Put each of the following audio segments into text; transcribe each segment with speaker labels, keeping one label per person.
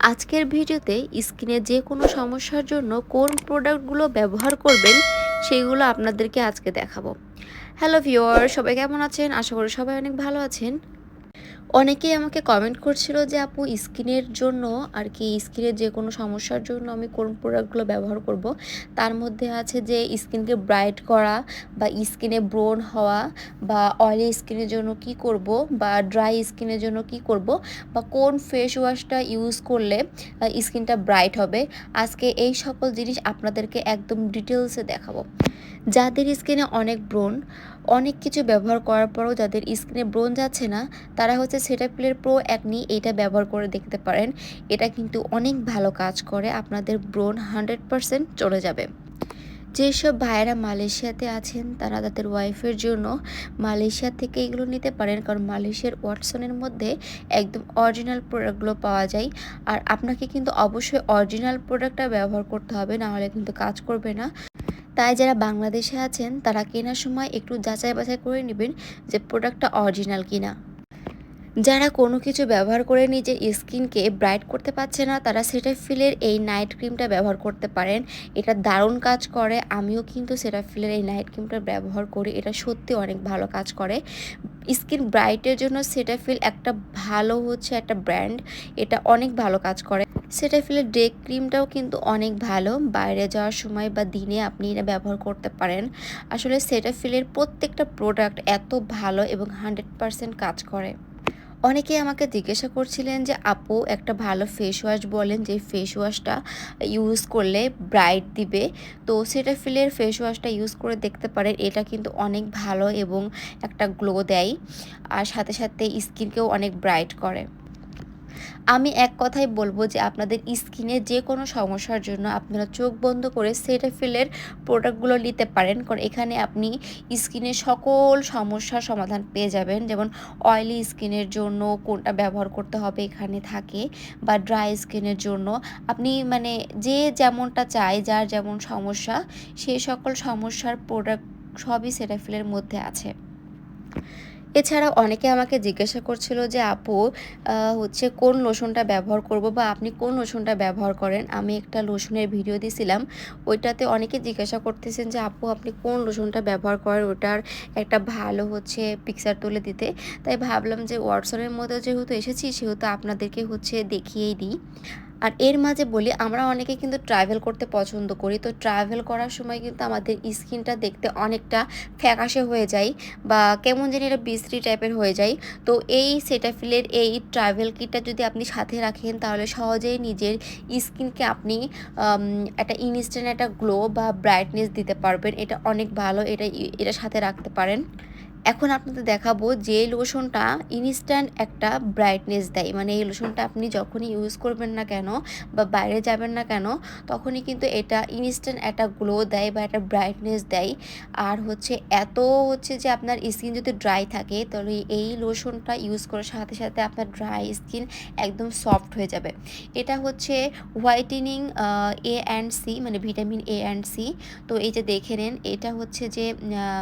Speaker 1: আজকের ভিডিওতে স্কিনে যে কোনো সমস্যার জন্য কোন প্রোডাক্টগুলো ব্যবহার করবেন সেইগুলো আপনাদেরকে আজকে দেখাবো। হ্যালো ভিওর সবাই কেমন আছেন? আশা করি সবাই অনেক ভালো আছেন। অনেকেই আমাকে কমেন্ট করছিল যে, আপু, স্কিনের জন্য আর কি স্কিনের যে কোনো সমস্যার জন্য আমি কোন প্রোডাক্টগুলো ব্যবহার করব? তার মধ্যে আছে যে, স্কিনকে ব্রাইট করা বা স্কিনে ব্রোন হওয়া বা অয়েলি স্কিনের জন্য কি করব বা ড্রাই স্কিনের জন্য কি করব বা কোন ফেস ওয়াশটা ইউজ করলে স্কিনটা ব্রাইট হবে? আজকে এই সকল জিনিস আপনাদেরকে একদম ডিটেলসে দেখাবো। যাদের স্কিনে অনেক ব্রণ অনেক কিছু ব্যবহার করার পরেও যাদের স্কিনে ব্রোন যাচ্ছে না, তারা হচ্ছে সেটাফিলের প্রো অ্যাকনি এটা ব্যবহার করে দেখতে পারেন। এটা কিন্তু অনেক ভালো কাজ করে, আপনাদের ব্রোন হান্ড্রেড পারসেন্ট চলে যাবে। যেসব ভাইয়েরা মালয়েশিয়াতে আছেন, তারা তাদের ওয়াইফের জন্য মালয়েশিয়া থেকে এগুলো নিতে পারেন, কারণ মালয়েশিয়ার ওয়াটসনের মধ্যে একদম অরিজিনাল প্রোডাক্টগুলো পাওয়া যায়। আর আপনাকে কিন্তু অবশ্যই অরিজিনাল প্রোডাক্টটা ব্যবহার করতে হবে নাহলে কিন্তু কাজ করবে না। তাই যারা বাংলাদেশে আছেন, তারা কেনার সময় একটু যাচাই বাছাই করে নেবেন যে প্রোডাক্টটা অরিজিনাল কিনা। যারা কোনো কিছু ব্যবহার করে নিজের স্কিনকে ব্রাইট করতে পারছে না, তারা সেটাফিলের এই নাইট ক্রিমটা ব্যবহার করতে পারেন। এটা দারুণ কাজ করে, আমিও কিন্তু সেটাফিলের এই নাইট ক্রিমটা ব্যবহার করি। এটা সত্যি অনেক ভালো কাজ করে। স্কিন ব্রাইটের জন্য সেটাফিল একটা ভালো হচ্ছে একটা ব্র্যান্ড এটা অনেক ভালো কাজ করে। সেটাফিলের ডে ক্রিমটাও কিন্তু অনেক ভালো। বাইরে যাওয়ার সময় বা দিনে আপনি এটা ব্যবহার করতে পারেন। আসলে সেটাফিলের প্রত্যেকটা প্রোডাক্ট এত ভালো এবং হান্ড্রেড পারসেন্ট কাজ করে। অনেকে আমাকে জিজ্ঞাসা করছিলেন যে, আপু, একটা ভালো ফেস ওয়াশ বলেন, যে ফেস ওয়াশটা ইউজ করলে ব্রাইট দিবে। তো সেটা ফিলের ফেস ওয়াশটা ইউজ করে দেখতে পারেন, এটা কিন্তু অনেক ভালো এবং একটা গ্লো দেয়। আর সাথে সাথে স্কিনকেও অনেক ব্রাইট করে। আমি এক কথাই বলব যে আপনাদের স্কিনে যে কোনো সমস্যার জন্য আপনারা চোখ বন্ধ করে সেটাফিলের প্রোডাক্টগুলো নিতে পারেন। কারণ এখানে আপনি স্কিনের সকল সমস্যার সমাধান পেয়ে যাবেন। যেমন অয়েলি স্কিনের জন্য কোনটা ব্যবহার করতে হবে এখানে থাকে বা ড্রাই স্কিনের জন্য। আপনি মানে যে যেমনটা চায়, যার যেমন সমস্যা সেই সকল সমস্যার প্রোডাক্ট সবই সেটাফিলের মধ্যে আছে। এছাড়া অনেকে আমাকে জিজ্ঞাসা করছিল যে, আপু হচ্ছে কোন লোশনটা ব্যবহার করব বা আপনি কোন লোশনটা ব্যবহার করেন? আমি একটা লোশনের ভিডিও দিয়েছিলাম ওইটাতে অনেকে জিজ্ঞাসা করতেছেন যে, আপু, আপনি কোন লোশনটা ব্যবহার করেন? ওটার একটা ভালো হচ্ছে পিকচার তুলে দিতে। তাই ভাবলাম যে ওয়াটসনের মধ্যে যেহেতু এসেছি, সেহেতু আপনাদেরকে হচ্ছে দেখিয়েই দিই। আর এর মাঝে বলি, আমরা অনেকে কিন্তু ট্রাভেল করতে পছন্দ করি। তো ট্রাভেল করার সময় কিন্তু আমাদের স্কিনটা দেখতে অনেকটা ফ্যাকাশে হয়ে যায় বা কেমন জানি এটা বিশ্রী টাইপের হয়ে যায়। তো এই সেটাফিলের এই ট্রাভেল কিটটা যদি আপনি সাথে রাখেন, তাহলে সহজেই নিজের স্কিনকে আপনি একটা ইনস্ট্যান্ট একটা গ্লো বা ব্রাইটনেস দিতে পারবেন। এটা অনেক ভালো, এটা এটা সাথে রাখতে পারেন। এখন আপনাদের দেখাবো যে লোশনটা ইনস্ট্যান্ট একটা ব্রাইটনেস দেয়। মানে এই লোশনটা আপনি যখনই ইউজ করবেন না কেন বা বাইরে যাবেন না কেন, তখনই কিন্তু এটা ইনস্ট্যান্ট একটা গ্লো দেয় বা একটা ব্রাইটনেস দেয়। আর হচ্ছে এত হচ্ছে যে আপনার স্কিন যদি ড্রাই থাকে, তাহলে এই লোশনটা ইউজ করার সাথে সাথে আপনার ড্রাই স্কিন একদম সফট হয়ে যাবে। এটা হচ্ছে হোয়াইটেনিং এ অ্যান্ড সি মানে ভিটামিন এ অ্যান্ড সি তো এই যে দেখে নেন, এটা হচ্ছে যে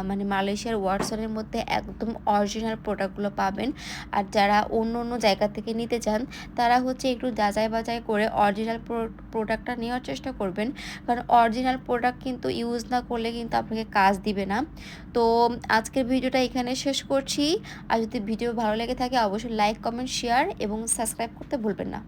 Speaker 1: মানে মালয়েশিয়ার ওয়াটসনের মধ্যে মধ্যে একদম অরিজিনাল প্রোডাক্টগুলো পাবেন। আর যারা অন্য অন্য জায়গা থেকে নিতে চান, তারা হচ্ছে একটু যাচাই বাছাই করে অরিজিনাল প্রোডাক্টটা নেওয়ার চেষ্টা করবেন। কারণ অরিজিনাল প্রোডাক্ট কিন্তু ইউজ না করলে কিন্তু আপনাকে কাজ দিবে না। তো আজকের ভিডিওটা এখানে শেষ করছি। আর যদি ভিডিও ভালো লেগে থাকে, অবশ্যই লাইক কমেন্ট শেয়ার এবং সাবস্ক্রাইব করতে ভুলবেন না।